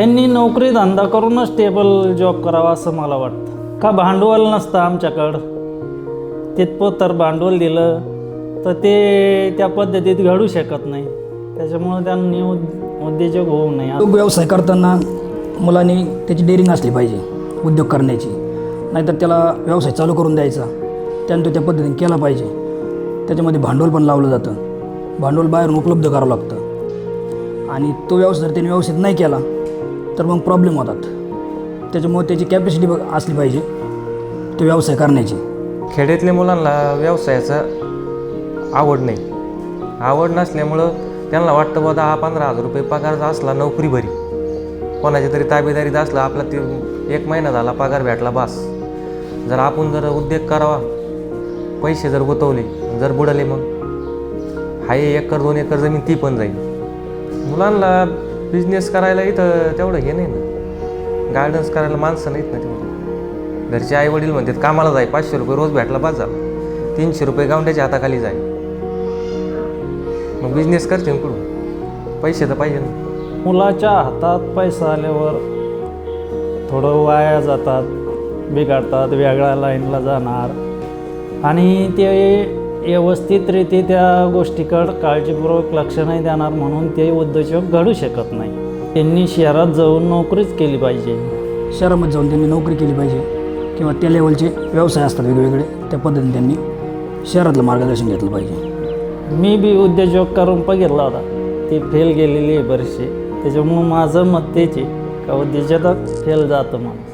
त्यांनी नोकरी धंदा करूनच टेबल जॉब करावा असं मला वाटतं. का भांडवल नसतं आमच्याकडं? तितपत तर भांडवल दिलं तर ते त्या पद्धतीत घडू शकत नाही. त्याच्यामुळं त्यांनी उद्योजक होऊ नये. व्यवसाय करताना मुलांनी त्याची डेअरिंग असली पाहिजे उद्योग करण्याची. नाहीतर त्याला व्यवसाय चालू करून द्यायचा. त्यानं तो त्या पद्धतीने केला पाहिजे. त्याच्यामध्ये भांडवल पण लावलं जातं. भांडवल बाहेरून उपलब्ध करावं लागतं. आणि तो व्यवसाय जर त्याने व्यवस्थित नाही केला तर मग प्रॉब्लेम होतात. त्याच्यामुळे त्याची कॅपॅसिटी असली पाहिजे. तो व्यवसाय करण्याची. खेड्यातल्या मुलांना व्यवसायाचं आवड नाही. आवड नसल्यामुळं त्यांना वाटतं बा दहा पंधरा हजार रुपये पगारचा असला नोकरी भरी कोणाच्या तरी ताबेदारीत असला आपला ते एक महिना झाला पगार भेटला बास. जर आपण जर उद्योग करावा पैसे जर गुतवले जर बुडाले मग हाय एकर दोन एकर जमीन ती पण जाईल. मुलांना बिझनेस करायला इथं तेवढं हे नाही ना. गार्डन्स करायला माणसं नाहीत ना तेवढं. घरचे आई वडील म्हणतात कामाला जाय पाचशे रुपये रोज भेटला बाद झाला. तीनशे रुपये गावंड्याच्या हाताखाली जाय. मग बिझनेस करते ना कुठून? पैसे तर पाहिजे ना. मुलाच्या हातात पैसा आल्यावर थोडं वाया जातात बिघडतात वेगळ्या लाईनला जाणार. आणि ते व्यवस्थितरीती त्या गोष्टीकडं काळजीपूर्वक लक्ष नाही देणार म्हणून ते उद्योजक घडू शकत नाही. त्यांनी शहरात जाऊन नोकरीच केली पाहिजे. शहरामध्ये जाऊन त्यांनी नोकरी केली पाहिजे. किंवा त्या लेवलचे व्यवसाय असतात वेगवेगळे त्या पद्धतीने त्यांनी शहरातलं मार्गदर्शन घेतलं पाहिजे. मी बी उद्योजक करून बघितला होता. ती फेल गेलेली आहे बरीचशी. त्याच्यामुळं माझं मत तेच आहे का उद्योजक फेल जातं माणूस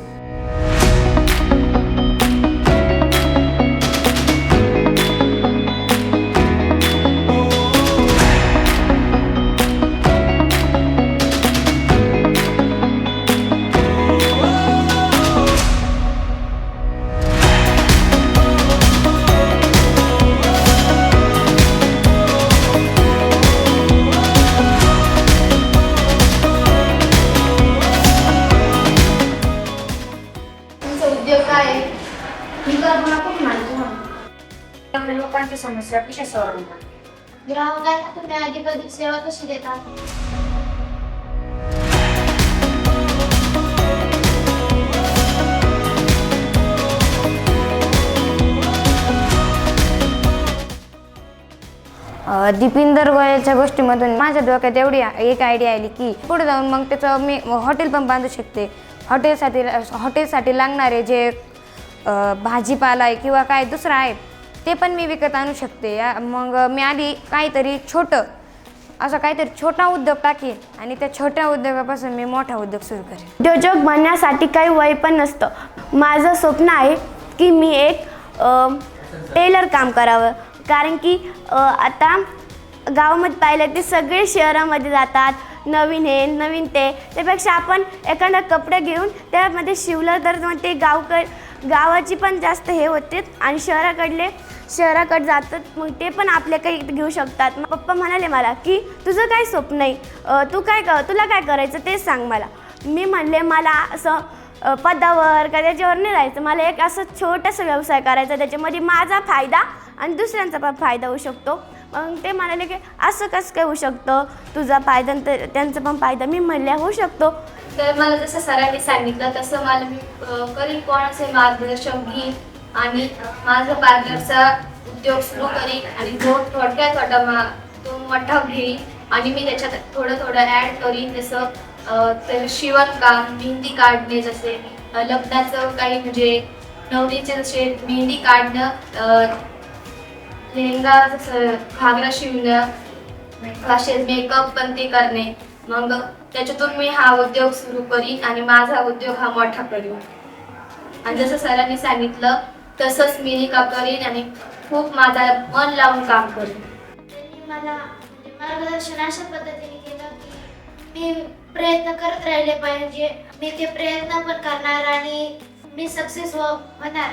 लोकांची समस्या कशा सोडवणार ग्राहकांना तुम्ही अधिकाधिक सेवा कशी देतात अ, दीपिंदर गोयलच्या गोष्टीमधून माझ्या डोक्यात एवढी एक आयडिया आली की पुढे जाऊन मग त्याचं मी हॉटेल पण बांधू शकते. हॉटेलसाठी हॉटेलसाठी लागणारे जे अ, भाजीपाला आहे किंवा काय दुसरं आहे ते पण मी विकत आणू शकते. या मग मी आधी काहीतरी छोटं असं काहीतरी छोटा उद्योग टाकेन आणि त्या छोट्या उद्योगापासून मी मोठा उद्योग सुरू करेन. उद्योजक बनण्यासाठी काही वय पण नसतं. माझं स्वप्न आहे की मी एक टेलर काम करावं. कारण की आता गावामध्ये पाहिलं ते सगळे शहरामध्ये जातात. नवीन हे नवीन ते. त्यापेक्षा आपण एखादा कपडे घेऊन त्यामध्ये शिवलं तर मग ते गावकड गावाची पण जास्त हे होते आणि शहराकडले शहराकडे जातात मग ते पण आपल्या काही घेऊ शकतात. मग पप्पा म्हणाले मला की तुझं काय स्वप्न आहे? तू काय क तुला काय करायचं ते सांग मला. मी म्हणले मला असं पदावर का त्याच्यावर नाही राहायचं. मला एक असं छोटासा व्यवसाय करायचा त्याच्यामध्ये माझा फायदा आणि दुसऱ्यांचा पण फायदा होऊ शकतो. मग ते म्हणाले की असं कसं काय होऊ शकतं? तुझा फायदा त्यांचा पण फायदा. मी म्हणल्या होऊ शकतो. तर मला जसं सरांनी सांगितलं तसं मला मी करीन. कोणाचे मार्गदर्शक घेईन आणि माझा पार्लरचा उद्योग सुरू करीन आणि जो थोडक्यात थोडा मा तो मोठा घेईन आणि मी त्याच्यात थोडं थोडं ॲड करीन जसं तर शिवणकाम मेहंदी काढणे जसे लग्नाचं काही म्हणजे नवरीचे जसे मेहंदी काढणं लेहंगा जसं घागरा शिवणं असे मेकअप पण ते करणे. मग त्याच्यातून मी हा उद्योग सुरू करीन आणि माझा उद्योग हा मोठा करीन. आणि जसं सरांनी सांगितलं तसंच मी हे का करीन आणि खूप माझा मन लावून काम करीन. त्यांनी मला म्हणजे मार्गदर्शन अशा पद्धतीने केलं की मी प्रयत्न करत राहिले पाहिजे. मी ते प्रयत्न पण करणार आणि मी सक्सेस होणार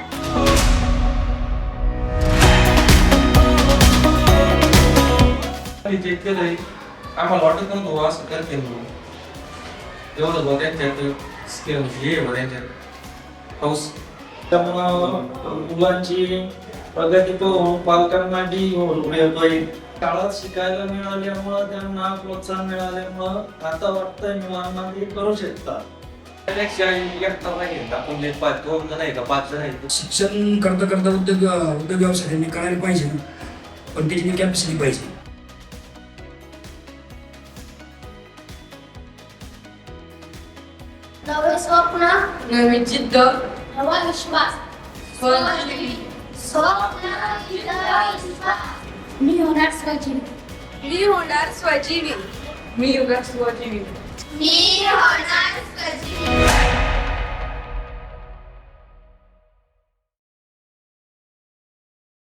आणि जे केलंय आम्हाला वाटत नव्हतं बुवा असं करते म्हणून. एवढं त्यांच्यात स्किल हे त्यांच्यात हौस त्यामुळं मुलांची प्रगती तो पालकांना बी होईल शाळा शिकायला मिळाल्यामुळं त्यांना प्रोत्साहन मिळाल्यामुळं आता वाटतंय मुलांना ते करू शकतात. त्यापेक्षा एकटा नाही आपण पाच दोन जण आहे का? पाच जण आहे शिक्षण करता करता उद्योग उद्योग व्यवसाय त्यांनी करायला पाहिजे पण त्याची कॅपॅसिटी पाहिजे. नवे स्वप्न. नवी जिद्द नवा विश्वास मी होणार स्वजीवी मी होणार स्वजीवी मी होणार स्वजीवी मी होणार स्वजीवी